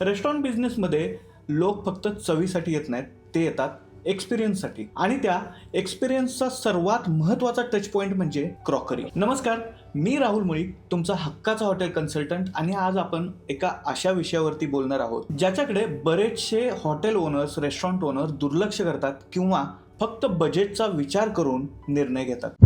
Restaurant बिझनेसमध्ये लोक फक्त चवीसाठी येत नाहीत ते येतात एक्सपिरियन्ससाठी आणि त्या एक्सपिरियन्सचा सर्वात महत्त्वाचा टच पॉईंट म्हणजे क्रॉकरी नमस्कार मी राहुल मुळी तुमचा हक्काचा हॉटेल कन्सल्टंट आणि आज आपण एका अशा विषयावरती बोलणार आहोत ज्याच्याकडे बरेचसे हॉटेल ओनर्स रेस्टॉरंट ओनर दुर्लक्ष करतात किंवा फक्त बजेटचा विचार करून निर्णय घेतात.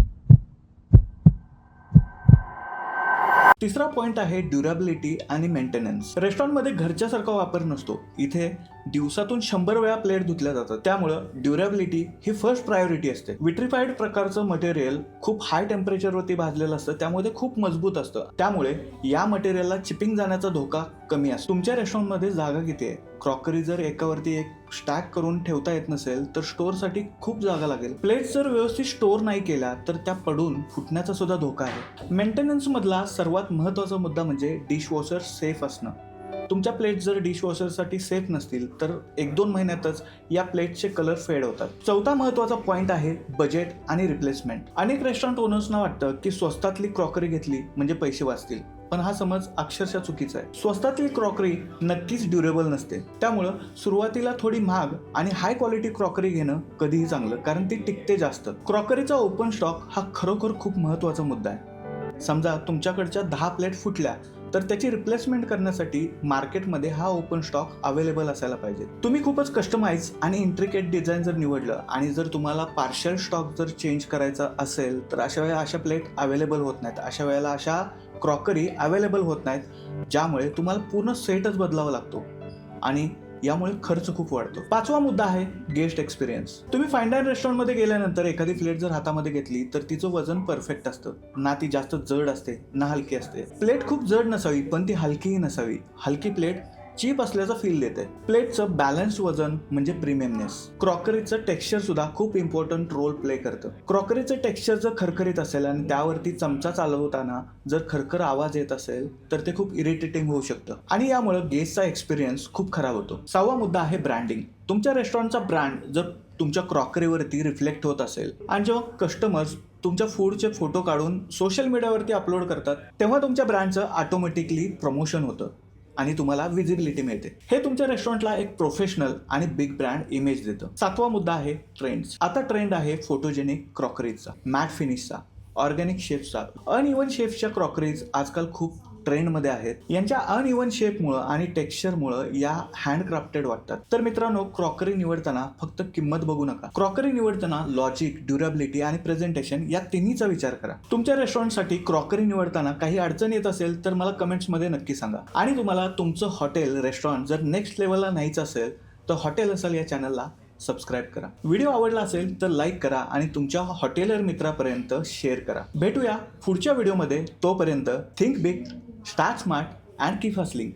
तिसरा पॉइंट आहे ड्युरेबिलिटी आणि मेंटेनन्स रेस्टॉरंटमध्ये घरच्यासारखा वापर नसतो. इथे दिवसातून शंभर वेळा प्लेट धुतल्या जातात. त्यामुळं ड्युरेबिलिटी ही फर्स्ट प्रायोरिटी असते. विट्रिफाईड प्रकारचं मटेरियल खूप हाय टेम्परेचरवरती भाजलेलं असतं. त्यामध्ये खूप मजबूत असतं. त्यामुळे या मटेरियलला चिपिंग जाण्याचा धोका कमी असतो. तुमच्या रेस्टॉरंटमध्ये जागा किती आहे? क्रॉकरी जर एकावरती एक स्टॅक करून ठेवता येत नसेल तर स्टोअरसाठी खूप जागा लागेल. प्लेट्स जर व्यवस्थित स्टोअर नाही केल्या तर त्या पडून फुटण्याचा सुद्धा धोका आहे. मेंटेनन्स मधला सर्वात महत्त्वाचा मुद्दा म्हणजे डिशवॉशर सेफ असणं. तुमच्या प्लेट जर डिशवॉशरसाठी सेफ नसतील तर एक दोन महिन्यातच या प्लेटचे कलर फेड होतात. चौथा महत्त्वाचा पॉईंट आहे बजेट आणि रिप्लेसमेंट अनेक रेस्टॉरंट ओनर्सना वाटतं की स्वस्तातली क्रॉकरी घेतली म्हणजे पैसे वाचतील. पण हा समज अक्षरशः चुकीचा आहे. स्वस्तातली क्रॉकरी नक्कीच ड्युरेबल नसते. त्यामुळं सुरुवातीला थोडी महाग आणि हाय क्वालिटी क्रॉकरी घेणं कधीही चांगलं कारण ती टिकते जास्त. क्रॉकरीचा ओपन स्टॉक हा खरोखर खूप महत्त्वाचा मुद्दा आहे. समजा तुमच्याकडच्या दहा प्लेट फुटल्या तर त्याची रिप्लेसमेंट करण्यासाठी मार्केटमध्ये हा ओपन स्टॉक अवेलेबल असायला पाहिजे. तुम्ही खूपच कस्टमाइज आणि इंट्रिकेट डिझाईन जर निवडलं आणि जर तुम्हाला पार्शल स्टॉक जर चेंज करायचा असेल तर अशा वेळेला अशा प्लेट अवेलेबल होत नाहीत. अशा वेळेला अशा क्रॉकरी अवेलेबल होत नाहीत ज्यामुळे तुम्हाला पूर्ण सेटच बदलावा लागतो. आणि यामुळे खर्च खूप वाढतो. पाचवा मुद्दा आहे गेस्ट एक्सपिरियन्स. तुम्ही फाईन डाईन रेस्टॉरंटमध्ये गेल्यानंतर एखादी प्लेट जर हातामध्ये घेतली तर तिचं वजन परफेक्ट असतं. ना ती जास्त जड असते ना हलकी असते. प्लेट खूप जड नसावी पण ती हलकीही नसावी. हलकी प्लेट चीप असल्याचं फील देते प्लेटचं बॅलन्स वजन म्हणजे प्रीमियमनेस क्रॉकरीचं टेक्स्चर सुद्धा खूप इम्पॉर्टंट रोल प्ले करतं. क्रॉकरीचं टेक्स्चर जर खरखरीत असेल आणि त्यावरती चमचा चालवताना जर खरखर आवाज येत असेल तर ते खूप इरिटेटिंग होऊ शकतं. आणि यामुळे गेस्टचा एक्सपिरियन्स खूप खराब होतो. सहावा मुद्दा आहे ब्रँडिंग तुमच्या रेस्टॉरंटचा ब्रँड जर तुमच्या क्रॉकरीवरती रिफ्लेक्ट होत असेल आणि जेव्हा कस्टमर्स तुमच्या फूडचे फोटो काढून सोशल मीडियावरती अपलोड करतात तेव्हा तुमच्या ब्रँडचं ऑटोमॅटिकली प्रमोशन होतं. आणि तुम्हाला विजिबिलिटी मिळते. हे तुमच्या रेस्टॉरंटला एक प्रोफेशनल आणि बिग ब्रँड इमेज देतं. सातवा मुद्दा आहे ट्रेंड्स आता ट्रेंड आहे फोटोजेनिक क्रॉकरीजचा मॅट फिनिशचा ऑर्गॅनिक शेफ्सचा अनइवन शेफ्सच्या क्रॉकरीज आजकाल खूप ट्रेंडमध्ये आहेत. यांच्या अनइवन शेपमुळं आणि टेक्स्चरमुळं या हँडक्राफ्टेड वाटतात. तर मित्रांनो क्रॉकरी निवडताना फक्त किंमत बघू नका. क्रॉकरी निवडताना लॉजिक ड्युरेबिलिटी आणि प्रेझेंटेशन या तिन्हीचा विचार करा. तुमच्या रेस्टॉरंटसाठी क्रॉकरी निवडताना काही अडचण येत असेल तर मला कमेंट्समध्ये नक्की सांगा. आणि तुम्हाला तुमचं हॉटेल रेस्टॉरंट जर नेक्स्ट लेवलला न्यायचं असेल तर हॉटेल असेल या चॅनलला सबस्क्राईब करा. व्हिडिओ आवडला असेल तर लाईक करा आणि तुमच्या हॉटेलर मित्रापर्यंत शेअर करा. भेटूया पुढच्या व्हिडिओमध्ये. तोपर्यंत think big start smart and keep hustling